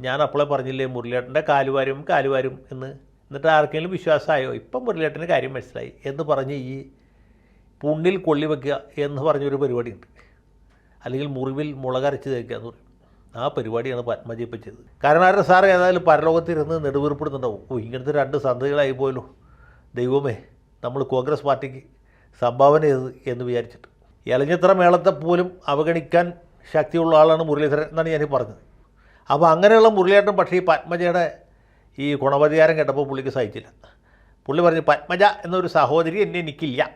ഞാൻ അപ്പോളെ പറഞ്ഞില്ലേ മുരളിയേട്ടന്റെ കാലുവാരും കാലുവാരും എന്ന്. എന്നിട്ട് ആർക്കെങ്കിലും വിശ്വാസമായോ? ഇപ്പം മുരളിയേട്ടന്റെ കാര്യം മനസ്സിലായി. എന്ന് പറഞ്ഞ് ഈ പുണ്ണിൽ കൊള്ളി വെക്കുക എന്ന് പറഞ്ഞൊരു പരിപാടിയുണ്ട്. അല്ലെങ്കിൽ മുറിവിൽ മുളകരച്ച് തേക്കുക എന്ന് പറയും. ആ പരിപാടിയാണ് പത്മജി ഇപ്പം ചെയ്തത്. കാരണവരുടെ സാർ ഏതായാലും പരലോകത്തിരുന്ന് നെടുവീർപ്പെടുന്നുണ്ടാവും. ഓ ഇങ്ങനത്തെ രണ്ട് സന്ധികളായി പോയല്ലോ. ദൈവമേ നമ്മൾ കോൺഗ്രസ് പാർട്ടിക്ക് സംഭാവന ചെയ്തത് എന്ന് വിചാരിച്ചിട്ട്. ഇലഞ്ഞിത്ര മേളത്തെ പോലും അവഗണിക്കാൻ ശക്തിയുള്ള ആളാണ് മുരളീധരൻ എന്നാണ് ഞാൻ പറഞ്ഞത്. അപ്പോൾ അങ്ങനെയുള്ള മുരളിയേട്ടൻ പക്ഷേ ഈ പത്മജയുടെ ഈ ഗുണവധികാരം കേട്ടപ്പോൾ പുള്ളിക്ക് സഹിച്ചില്ല. പുള്ളി പറഞ്ഞു പത്മജ എന്നൊരു സഹോദരി എന്നെ എനിക്കില്ല.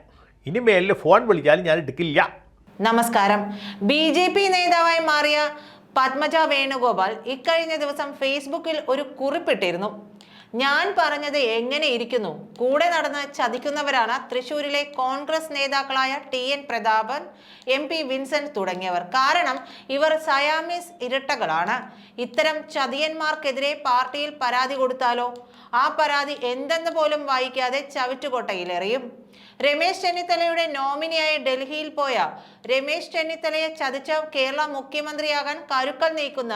ഇനി മേലിൽ ഫോൺ വിളിച്ചാലും ഞാൻ എടുക്കില്ല. നമസ്കാരം. ബി ജെ പി നേതാവായി മാറിയ പത്മജ വേണുഗോപാൽ ഇക്കഴിഞ്ഞ ദിവസം ഫേസ്ബുക്കിൽ ഒരു കുറിപ്പിട്ടിരുന്നു. ഞാൻ പറഞ്ഞത് എങ്ങനെ ഇരിക്കുന്നു? കൂടെ നടന്ന് ചതിക്കുന്നവരാണ് തൃശൂരിലെ കോൺഗ്രസ് നേതാക്കളായ T N Prathapan M P Vincent തുടങ്ങിയവർ. കാരണം ഇവർ സയാമീസ് ഇരട്ടകളാണ്. ഇത്തരം ചതിയന്മാർക്കെതിരെ പാർട്ടിയിൽ പരാതി കൊടുത്താലോ? ആ പരാതി എന്തെന്ന് പോലും വായിക്കാതെ ചവിറ്റുകൊട്ടയിലെറിയും രമേശ് ചെന്നിത്തലയുടെ നോമിനിയായി ഡൽഹിയിൽ പോയ രമേശ് ചെന്നിത്തലയെ ചതിച്ച കേരള മുഖ്യമന്ത്രിയാകാൻ കരുക്കൾ നീക്കുന്ന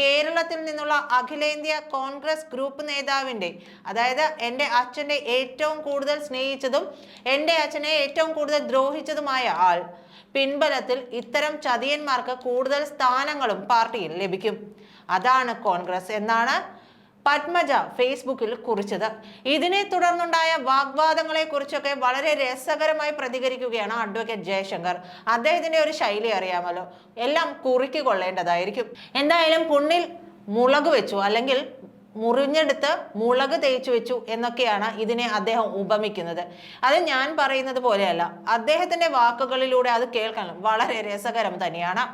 കേരളത്തിൽ നിന്നുള്ള അഖിലേന്ത്യാ കോൺഗ്രസ് ഗ്രൂപ്പ് നേതാവിന്റെ അതായത് എന്റെ അച്ഛന്റെ ഏറ്റവും കൂടുതൽ സ്നേഹിച്ചതും എന്റെ അച്ഛനെ ഏറ്റവും കൂടുതൽ ദ്രോഹിച്ചതുമായ ആൾ. പിൻബലത്തിൽ ഇത്തരം ചതിയന്മാർക്ക് കൂടുതൽ സ്ഥാനങ്ങളും പാർട്ടിയിൽ ലഭിക്കും. അതാണ് കോൺഗ്രസ് എന്നാണ് പത്മജ ഫേസ്ബുക്കിൽ കുറിച്ചത്. ഇതിനെ തുടർന്നുണ്ടായ വാഗ്വാദങ്ങളെ കുറിച്ചൊക്കെ വളരെ രസകരമായി പ്രതികരിക്കുകയാണ് അഡ്വക്കേറ്റ് ജയശങ്കർ. അദ്ദേഹത്തിന്റെ ഒരു ശൈലി അറിയാമല്ലോ. എല്ലാം കുറുക്കി കൊള്ളേണ്ടതായിരിക്കും. എന്തായാലും പുണ്ണിൽ മുളക് വെച്ചു അല്ലെങ്കിൽ മുറിഞ്ഞെടുത്ത് മുളക് തേച്ചു വെച്ചു എന്നൊക്കെയാണ് ഇതിനെ അദ്ദേഹം ഉപമിക്കുന്നത്. അത് ഞാൻ പറയുന്നത് പോലെയല്ല. അദ്ദേഹത്തിന്റെ വാക്കുകളിലൂടെ അത് കേൾക്കാൻ വളരെ രസകരം തന്നെയാണ്.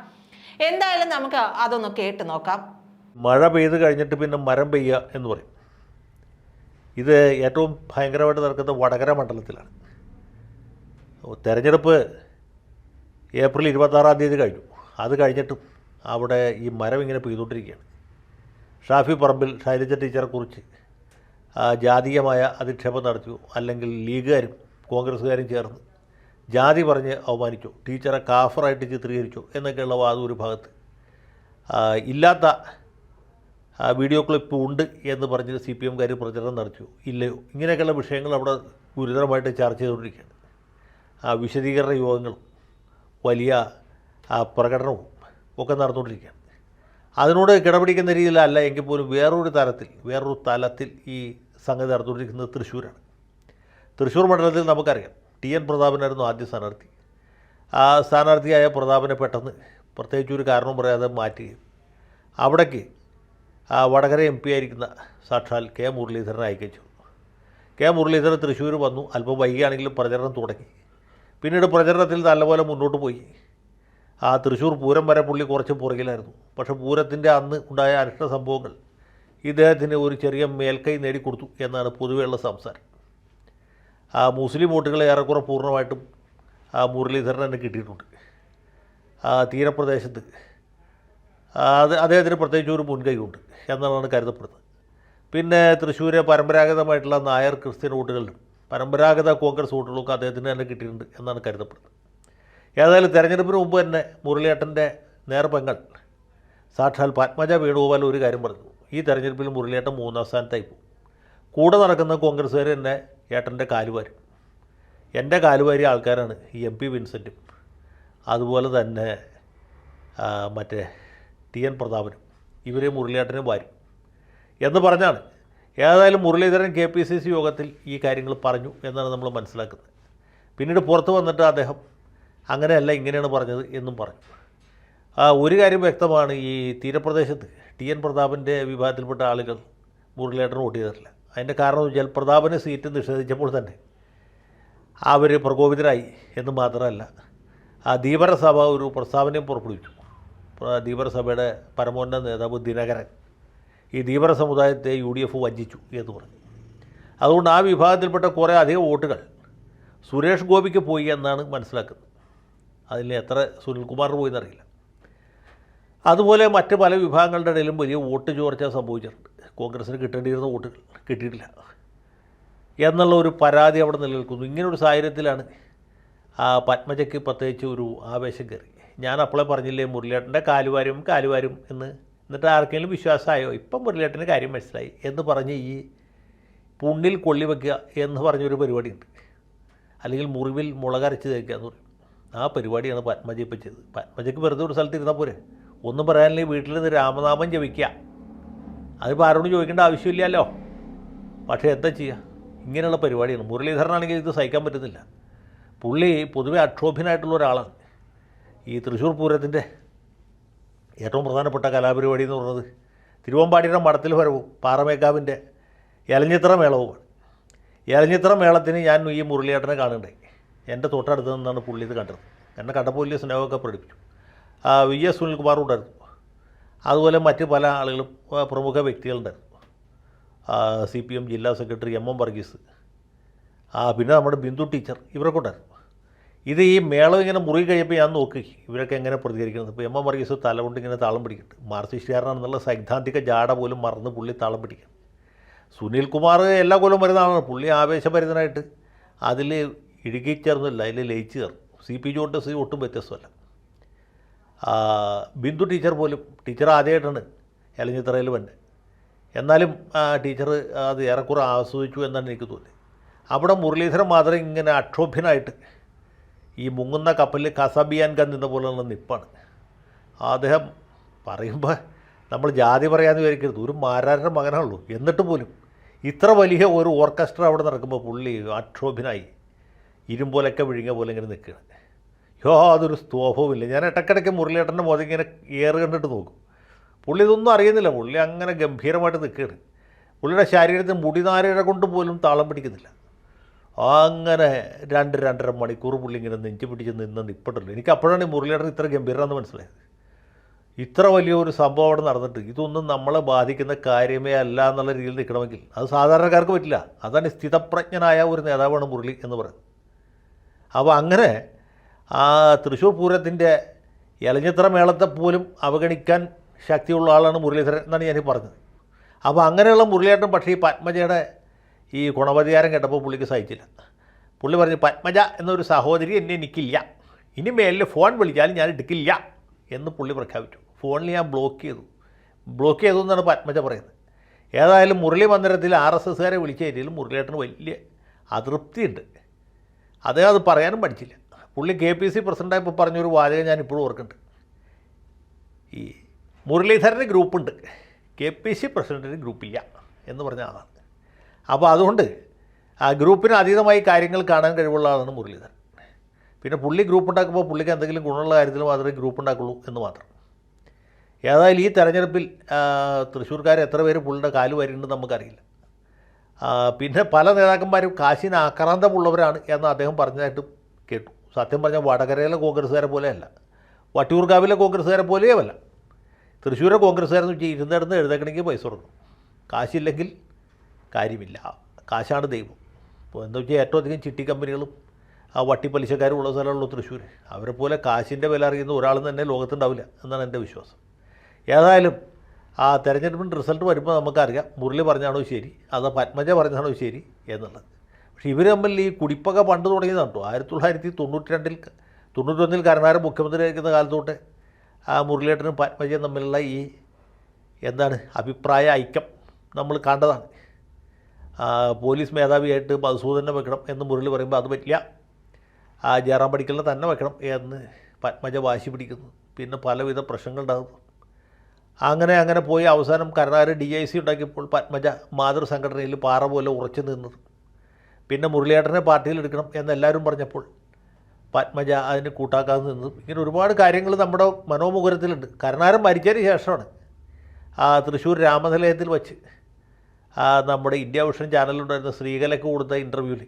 എന്തായാലും നമുക്ക് അതൊന്ന് കേട്ടു നോക്കാം. മഴ പെയ്ത് കഴിഞ്ഞിട്ട് പിന്നെ മരം പെയ്യുക എന്ന് പറയും. ഇത് ഏറ്റവും ഭയങ്കരമായിട്ട് നടക്കുന്ന വടകര മണ്ഡലത്തിലാണ്. തെരഞ്ഞെടുപ്പ് ഏപ്രിൽ ഇരുപത്താറാം തീയതി കഴിഞ്ഞു. അത് കഴിഞ്ഞിട്ടും അവിടെ ഈ മരം ഇങ്ങനെ പെയ്തുകൊണ്ടിരിക്കുകയാണ്. ഷാഫി പറമ്പിൽ ശൈലജ ടീച്ചറെ കുറിച്ച് ജാതീയമായ അധിക്ഷേപം നടത്തിയോ? അല്ലെങ്കിൽ ലീഗുകാരും കോൺഗ്രസ്സുകാരും ചേർന്ന് ജാതി പറഞ്ഞ് അവമാനിച്ചു? ടീച്ചറെ കാഫറായിട്ട് ചിത്രീകരിച്ചു? എന്നൊക്കെയുള്ള വാദം ഒരു ഭാഗത്ത്. ഇല്ലാത്ത വീഡിയോ ക്ലിപ്പ് ഉണ്ട് എന്ന് പറഞ്ഞിട്ട് സി പി എംകാർ പ്രചരണം നടത്തിയോ? ഇല്ലയോ? ഇങ്ങനെയൊക്കെയുള്ള വിഷയങ്ങൾ അവിടെ ഗുരുതരമായിട്ട് ചർച്ച ചെയ്തുകൊണ്ടിരിക്കുകയാണ്. ആ വിശദീകരണ യോഗങ്ങളും വലിയ പ്രകടനവും ഒക്കെ നടന്നുകൊണ്ടിരിക്കുകയാണ്. അതിനോട് കിടപിടിക്കുന്ന രീതിയിലല്ല എങ്കിൽ പോലും വേറൊരു തരത്തിൽ വേറൊരു തലത്തിൽ ഈ സംഗതി നടന്നുകൊണ്ടിരിക്കുന്നത് തൃശ്ശൂരാണ്. തൃശ്ശൂർ മണ്ഡലത്തിൽ നമുക്കറിയാം ടി എൻ പ്രതാപനായിരുന്നു ആദ്യ സ്ഥാനാർത്ഥി. ആ സ്ഥാനാർത്ഥിയായ പ്രതാപനെ പെട്ടെന്ന് പ്രത്യേകിച്ച് ഒരു കാരണവും പറയാതെ മാറ്റുകയും. അവിടേക്ക് വടകര എം പി ആയിരിക്കുന്ന സാക്ഷാൽ കെ മുരളീധരനെ അയക്കച്ചു കെ മുരളീധരൻ തൃശ്ശൂർ വന്നു. അല്പം വൈകിയാണെങ്കിലും പ്രചരണം തുടങ്ങി. പിന്നീട് പ്രചരണത്തിൽ നല്ലപോലെ മുന്നോട്ട് പോയി. ആ തൃശ്ശൂർ പൂരം വരെ പുള്ളി കുറച്ച് പുറകിലായിരുന്നു. പക്ഷേ പൂരത്തിന്റെ അന്ന് ഉണ്ടായ അനിഷ്ട സംഭവങ്ങൾ ഇദ്ദേഹത്തിന് ഒരു ചെറിയ മേൽക്കൈ നേടിക്കൊടുത്തു എന്നാണ് പൊതുവെയുള്ള സംസാരം. ആ മുസ്ലിം വോട്ടുകൾ ഏറെക്കുറെ പൂർണമായിട്ടും ആ മുരളീധരൻ തന്നെ കിട്ടിയിട്ടുണ്ട്. ആ തീരപ്രദേശത്ത് അത് അദ്ദേഹത്തിന് പ്രത്യേകിച്ച് ഒരു മുൻകൈയുണ്ട് എന്നാണ് കരുതപ്പെടുന്നത്. പിന്നെ തൃശ്ശൂരെ പരമ്പരാഗതമായിട്ടുള്ള നായർ ക്രിസ്ത്യൻ വോട്ടുകളിലും പരമ്പരാഗത കോൺഗ്രസ് വോട്ടുകളൊക്കെ അദ്ദേഹത്തിന് തന്നെ കിട്ടിയിട്ടുണ്ട് എന്നാണ് കരുതപ്പെടുന്നത്. ഏതായാലും തെരഞ്ഞെടുപ്പിന് മുമ്പ് തന്നെ മുരളിയേട്ടന്റെ നേർപ്പങ്ങൾ സാക്ഷാൽ പത്മജ വേണുഗോപാൽ ഒരു കാര്യം പറഞ്ഞു. ഈ തെരഞ്ഞെടുപ്പിൽ മുരളിയേട്ടൻ മൂന്നാം സ്ഥാനത്തായി പോകും. കൂടെ നടക്കുന്ന കോൺഗ്രസ്സുകാർ തന്നെ ഏട്ടന്റെ കാലുവാരും. എന്റെ കാലുവാരി ആൾക്കാരാണ് ഈ എം പി വിൻസെന്റും. അതുപോലെ തന്നെ മറ്റേ ടി എൻ പ്രതാപനും ഇവരെ മുരളിയേട്ടനും വാരും. എന്ന് പറഞ്ഞാണ് ഏതായാലും Muraleedharan K P C C യോഗത്തിൽ ഈ കാര്യങ്ങൾ പറഞ്ഞു എന്നാണ് നമ്മൾ മനസ്സിലാക്കുന്നത്. പിന്നീട് പുറത്ത് വന്നിട്ട് അദ്ദേഹം അങ്ങനെയല്ല ഇങ്ങനെയാണ് പറഞ്ഞത് എന്നും പറഞ്ഞു. ഒരു കാര്യം വ്യക്തമാണ് ഈ തീരപ്രദേശത്ത് ടി എൻ പ്രതാപന്റെ വിഭാഗത്തിൽപ്പെട്ട ആളുകൾ മുരളിയേട്ടൻ വോട്ട് ചെയ്തിട്ടില്ല. അതിന്റെ കാരണം വെച്ചാൽ പ്രതാപന് സീറ്റ് നിഷേധിച്ചപ്പോൾ തന്നെ അവർ പ്രകോപിതരായി എന്ന് മാത്രമല്ല ആ ധീവരസഭ ഒരു പ്രസ്താവനയും പുറപ്പെടുവിച്ചു. ധീവരസഭയുടെ പരമോന്നത നേതാവ് ദിനകരൻ ഈ ധീവര സമുദായത്തെ യു ഡി എഫ് വഞ്ചിച്ചു എന്ന് പറഞ്ഞു. അതുകൊണ്ട് ആ വിഭാഗത്തിൽപ്പെട്ട കുറേ അധികം വോട്ടുകൾ സുരേഷ് ഗോപിക്ക് പോയി എന്നാണ് മനസ്സിലാക്കുന്നത്. അതിൽ എത്ര സുനിൽകുമാറിന് പോയി എന്നറിയില്ല അതുപോലെ മറ്റ് പല വിഭാഗങ്ങളുടെ ഇടയിലും വലിയ വോട്ട് ചോർച്ച സംഭവിച്ചിട്ടുണ്ട്. കോൺഗ്രസ്സിന് കിട്ടേണ്ടിയിരുന്ന വോട്ടുകൾ കിട്ടിയിട്ടില്ല. എന്നുള്ള ഒരു പരാതി അവിടെ നിലനിൽക്കുന്നു. ഇങ്ങനൊരു സാഹചര്യത്തിലാണ് ആ പത്മജയ്ക്ക് പ്രത്യേകിച്ച് ഒരു ആവേശം കയറി. ഞാൻ അപ്പോളെ പറഞ്ഞില്ലേ മുരളിയേട്ടന്റെ കാലുവാരും കാലുവാരും എന്ന്. എന്നിട്ട് ആർക്കെങ്കിലും വിശ്വാസമായോ? ഇപ്പം മുരളിയേട്ടന്റെ കാര്യം മനസ്സിലായി എന്ന് പറഞ്ഞ് ഈ പുണ്ണിൽ കൊള്ളി വെക്കുക എന്ന് പറഞ്ഞൊരു പരിപാടിയുണ്ട്. അല്ലെങ്കിൽ മുറിവിൽ മുളകരച്ച് തേക്കുക എന്ന് പറയും. ആ പരിപാടിയാണ് പത്മജ ഇപ്പം ചെയ്തത്. പത്മജയ്ക്ക് വെറുതെ ഒരു സ്ഥലത്ത് ഇരുന്നാൽ പോരെ. ഒന്നും പറയാനില്ലെങ്കിൽ വീട്ടിൽ നിന്ന് രാമനാമം ജപിക്കുക. അതിപ്പോൾ ആരോടും ചോദിക്കേണ്ട ആവശ്യമില്ലല്ലോ. പക്ഷേ എന്താ ചെയ്യുക? ഇങ്ങനെയുള്ള പരിപാടിയാണ്. മുരളീധരനാണെങ്കിൽ ഇത് സഹിക്കാൻ പറ്റുന്നില്ല. പുള്ളി പൊതുവെ അക്ഷോഭ്യനായിട്ടുള്ള ഒരാളാണ്. ഈ തൃശ്ശൂർ പൂരത്തിന്റെ ഏറ്റവും പ്രധാനപ്പെട്ട കലാപരിപാടി എന്ന് പറയുന്നത് തിരുവമ്പാടിയുടെ മഠത്തിൽ വരവും പാറമേക്കാവിന്റെ എലഞ്ഞിത്ര മേളവുമാണ്. എലഞ്ഞിത്ര മേളത്തിന് ഞാൻ ഈ മുരളിയേട്ടനെ കാണുന്നുണ്ടായി. എന്റെ തൊട്ടടുത്ത് നിന്നാണ് പുള്ളി ഇത് കണ്ടത്. എന്നെ കണ്ടപ്പോൾ വലിയ സ്നേഹമൊക്കെ പ്രകടിപ്പിച്ചു. വി എസ് സുനിൽകുമാർ ഉണ്ടായിരുന്നു. അതുപോലെ മറ്റ് പല ആളുകളും പ്രമുഖ വ്യക്തികളുണ്ടായിരുന്നു. സി പി എം ജില്ലാ സെക്രട്ടറി എം എം വർഗീസ്. പിന്നെ നമ്മുടെ ബിന്ദു ടീച്ചർ ഇവരൊക്കെ ഉണ്ടായിരുന്നു. ഇത് ഈ മേളം ഇങ്ങനെ മുറുകി കഴിയുമ്പോൾ ഞാൻ നോക്കി ഇവരൊക്കെ എങ്ങനെ പ്രതികരിക്കുന്നത്? ഇപ്പോൾ എം എം വർഗീസ് തല കൊണ്ട് ഇങ്ങനെ താളം പിടിക്കുന്നുണ്ട് മാർസിസ്റ്റുകാരനാണെന്നുള്ള സൈദ്ധാന്തിക ജാട പോലും മറന്ന് പുള്ളി താളം പിടിക്കും. സുനിൽ കുമാർ എല്ലാ കൊല്ലം വരുന്നതാണ് പുള്ളി ആവേശഭരിതനായിട്ട് അതിൽ ഇടുക്കിച്ചേർന്നില്ല അതിൽ ലയിച്ചു ചേർന്നു സി പി ജോട്ട് സി ഒട്ടും വ്യത്യസ്തമല്ല. ബിന്ദു ടീച്ചർ പോലും ടീച്ചർ ആദ്യമായിട്ടാണ് എലഞ്ഞിത്തറയിൽ വന്നെ. എന്നാലും ടീച്ചർ അത് ഏറെക്കുറെ ആസ്വദിച്ചു എന്നാണ് എനിക്ക് തോന്നി അവിടെ മുരളീധരൻ മാത്രം ഇങ്ങനെ അക്ഷോഭ്യനായിട്ട് ഈ മുങ്ങുന്ന കപ്പലിൽ കസബിയാൻ കന്നിന്ന പോലെയുള്ള നിപ്പാണ്. അദ്ദേഹം പറയുമ്പോൾ നമ്മൾ ജാതി പറയാമെന്ന് വിചാരിക്കരുത്. ഒരു മാരാരുടെ മകനാണുള്ളൂ. എന്നിട്ട് പോലും ഇത്ര വലിയ ഒരു ഓർക്കസ്ട്ര അവിടെ നടക്കുമ്പോൾ പുള്ളി ആക്ഷോഭിനായി ഇരുമ്പോലൊക്കെ വിഴുങ്ങിയ പോലെ ഇങ്ങനെ നിൽക്കുകയാണ്. യോ അതൊരു സ്തോഭവുമില്ല. ഞാൻ ഇടയ്ക്കിടയ്ക്ക് മുരളിയേട്ടന്റെ മുഖം ഇങ്ങനെ ഏറ് കണ്ടിട്ട് നോക്കും. പുള്ളി ഇതൊന്നും അറിയുന്നില്ല. പുള്ളി അങ്ങനെ ഗംഭീരമായിട്ട് നിൽക്കുകയാണ്. പുള്ളിയുടെ ശരീരത്തിന് മുടിനാരയുടെ കൊണ്ട് പോലും താളം പിടിക്കുന്നില്ല. അങ്ങനെ രണ്ട് രണ്ടര മണിക്കൂർ പുള്ളി ഇങ്ങനെ നെഞ്ചു പിടിച്ച് നിന്ന് നിൽപ്പുണ്ടല്ലോ എനിക്ക് അപ്പോഴാണ് ഈ മുരളിയേട്ടൻ ഇത്ര ഗംഭീരമാണെന്ന് മനസ്സിലായത്. ഇത്ര വലിയൊരു സംഭവം അവിടെ നടന്നിട്ട് ഇതൊന്നും നമ്മളെ ബാധിക്കുന്ന കാര്യമേ അല്ല എന്നുള്ള രീതിയിൽ നിൽക്കണമെങ്കിൽ അത് സാധാരണക്കാർക്ക് പറ്റില്ല. അതാണ് സ്ഥിതപ്രജ്ഞനായ ഒരു നേതാവാണ് മുരളി എന്ന് പറയുന്നത്. അപ്പോൾ അങ്ങനെ ആ തൃശ്ശൂർ പൂരത്തിന്റെ ഇലഞ്ഞിത്ര മേളത്തെ പോലും അവഗണിക്കാൻ ശക്തിയുള്ള ആളാണ് മുരളീധരൻ എന്നാണ് ഞാൻ പറഞ്ഞത്. അപ്പോൾ അങ്ങനെയുള്ള മുരളിയേട്ടൻ പക്ഷേ ഈ പത്മജയുടെ ഈ ഗുണപതികാരം കേട്ടപ്പോൾ പുള്ളിക്ക് സഹിച്ചില്ല. പുള്ളി പറഞ്ഞു പത്മജ എന്നൊരു സഹോദരി എന്നെ എനിക്കില്ല. ഇനി മേലിൽ ഫോൺ വിളിച്ചാലും ഞാൻ എടുക്കില്ല. എന്ന് പുള്ളി പ്രഖ്യാപിച്ചു. ഫോണിൽ ഞാൻ ബ്ലോക്ക് ചെയ്തു. ബ്ലോക്ക് ചെയ്തു എന്നാണ് പത്മജ പറയുന്നത്. ഏതായാലും മുരളി മന്ദിരത്തിൽ ആർ എസ് എസ്സുകാരെ വിളിച്ച ഏരിയയിൽ മുരളിയേട്ടന് വലിയ അതൃപ്തിയുണ്ട്. അദ്ദേഹം അത് പറയാനും പഠിച്ചില്ല. പുള്ളി കെ പി സി പ്രസിഡന്റായപ്പോൾ പറഞ്ഞൊരു വാചകം ഞാൻ ഇപ്പോഴും ഓർക്കുന്നുണ്ട്. ഈ മുരളീധരന്റെ ഗ്രൂപ്പുണ്ട്. കെ പി സി പ്രസിഡന്റിന് ഗ്രൂപ്പില്ല എന്ന് പറഞ്ഞ ആളാണ്. അപ്പോൾ അതുകൊണ്ട് ആ ഗ്രൂപ്പിന് അതീതമായി കാര്യങ്ങൾ കാണാൻ കഴിവുള്ള ആളാണ് മുരളീധരൻ. പിന്നെ പുള്ളി ഗ്രൂപ്പ് ഉണ്ടാക്കുമ്പോൾ പുള്ളിക്ക് എന്തെങ്കിലും ഗുണമുള്ള കാര്യത്തിൽ മാത്രമേ ഗ്രൂപ്പ് ഉണ്ടാക്കുള്ളൂ എന്ന് മാത്രം. ഏതായാലും ഈ തെരഞ്ഞെടുപ്പിൽ തൃശ്ശൂർക്കാർ എത്ര പേര് പുള്ളിയുടെ കാൽ വരുന്നുണ്ടെന്ന് നമുക്കറിയില്ല. പിന്നെ പല നേതാക്കന്മാരും കാശിന് ആക്രാന്തമുള്ളവരാണ് എന്ന് അദ്ദേഹം പറഞ്ഞതായിട്ട് കേട്ടു. സത്യം പറഞ്ഞാൽ വടകരയിലെ കോൺഗ്രസ്സുകാരെ പോലെയല്ല. വട്ടിയൂർക്കാവിലെ കോൺഗ്രസ്സുകാരെ പോലെയുമല്ല. തൃശ്ശൂരെ കോൺഗ്രസ്സുകാരെന്ന് വെച്ചാൽ ഇരുന്നിടന്ന് എഴുതേക്കണമെങ്കിൽ പൈസ കൊടുക്കും കാശില്ലെങ്കിൽ കാര്യമില്ല. കാശാണ് ദൈവം. ഇപ്പോൾ എന്താ വെച്ചാൽ ഏറ്റവും അധികം ചിട്ടി കമ്പനികളും ആ വട്ടിപ്പലിശക്കാരും ഉള്ള സ്ഥലമുള്ളൂ തൃശ്ശൂർ. അവരെ പോലെ കാശിന്റെ വില അറിയുന്ന ഒരാളും തന്നെ ലോകത്തുണ്ടാവില്ല എന്നാണ് എന്റെ വിശ്വാസം. ഏതായാലും ആ തെരഞ്ഞെടുപ്പിന്റെ റിസൾട്ട് വരുമ്പോൾ നമുക്കറിയാം മുരളി പറഞ്ഞാണോ ശരി അതോ പത്മജ പറഞ്ഞാണോ ശരി എന്നുള്ളത്. പക്ഷേ ഇവർ തമ്മിൽ ഈ കുടിപ്പക പണ്ട് തുടങ്ങിയതാണ് കേട്ടോ. ആയിരത്തി തൊള്ളായിരത്തി തൊണ്ണൂറ്റി രണ്ടിൽ തൊണ്ണൂറ്റൊന്നിൽ കരുണാകരൻ മുഖ്യമന്ത്രിയായിരിക്കുന്ന കാലത്തോട്ട് ആ മുരളിയേട്ടനും പത്മജയും തമ്മിലുള്ള ഈ എന്താണ് അഭിപ്രായ ഐക്യം നമ്മൾ കണ്ടതാണ്. പോലീസ് മേധാവിയായിട്ട് മധുസൂദനെ വെക്കണം എന്ന് മുരളി പറയുമ്പോൾ അത് പറ്റില്ല. ജയറാം പടിക്കലിനെ തന്നെ വെക്കണം എന്ന് പത്മജ വാശി പിടിക്കുന്നു. പിന്നെ പലവിധ പ്രശ്നങ്ങളുണ്ടാകുന്നു. അങ്ങനെ അങ്ങനെ പോയി അവസാനം കരുണാകരൻ ഡി ഐ സി ഉണ്ടാക്കിയപ്പോൾ പത്മജ മാതൃസംഘടനയിൽ പാറ പോലെ ഉറച്ചു നിന്നത്. പിന്നെ മുരളിയേട്ടനെ പാർട്ടിയിൽ എടുക്കണം എന്നെല്ലാവരും പറഞ്ഞപ്പോൾ പത്മജ അതിന് കൂട്ടാക്കാതെ നിന്നു ഇങ്ങനെ ഒരുപാട് കാര്യങ്ങൾ നമ്മുടെ മനോമുഖരത്തിലുണ്ട്. കരുണാകരൻ മരിച്ചതിന് ശേഷമാണ് ആ തൃശ്ശൂർ രാമനിലയത്തിൽ വച്ച് നമ്മുടെ ഇന്ത്യ വിഷൻ ചാനലിലുണ്ടായിരുന്ന ശ്രീകലയ്ക്ക് കൊടുത്ത ഇന്റർവ്യൂവിൽ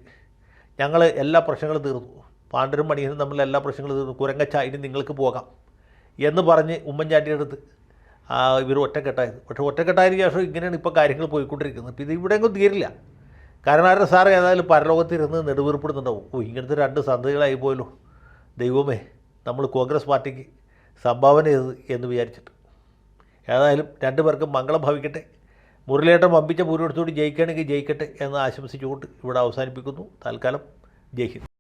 ഞങ്ങൾ എല്ലാ പ്രശ്നങ്ങളും തീർന്നു. പാണ്ഡരും മണിയനും തമ്മിൽ എല്ലാ പ്രശ്നങ്ങളും തീർന്നു. കുരങ്ങച്ച ഇനി നിങ്ങൾക്ക് പോകാം എന്ന് പറഞ്ഞ് ഉമ്മൻചാണ്ടിയുടെ അടുത്ത് ഇവർ ഒറ്റക്കെട്ടായത്. പക്ഷേ ഒറ്റക്കെട്ടായതിനു ശേഷം ഇങ്ങനെയാണ് ഇപ്പോൾ കാര്യങ്ങൾ പോയിക്കൊണ്ടിരിക്കുന്നത്. അപ്പോൾ ഇത് ഇവിടെയെങ്കിലും തീരില്ല. കാരണം ആരുടെ സാറ് ഏതായാലും പരലോകത്തിരുന്ന് നെടുവീർപ്പെടുന്നുണ്ടാവും ഓ ഇങ്ങനത്തെ രണ്ട് സന്ധികളായി പോയല്ലോ. ദൈവമേ നമ്മൾ കോൺഗ്രസ് പാർട്ടിക്ക് സംഭാവന ചെയ്ത് എന്ന് വിചാരിച്ചിട്ട്. ഏതായാലും രണ്ടു പേർക്കും മംഗളം ഭവിക്കട്ടെ. മുരളിയേട്ടൻ വമ്പിച്ച ഭൂരിപക്ഷത്തോട് ജയിക്കുകയാണെങ്കിൽ ജയിക്കട്ടെ എന്ന് ആശംസിച്ചുകൊണ്ട് ഇവിടെ അവസാനിപ്പിക്കുന്നു. തൽക്കാലം ജയ് ഹിന്ദ്.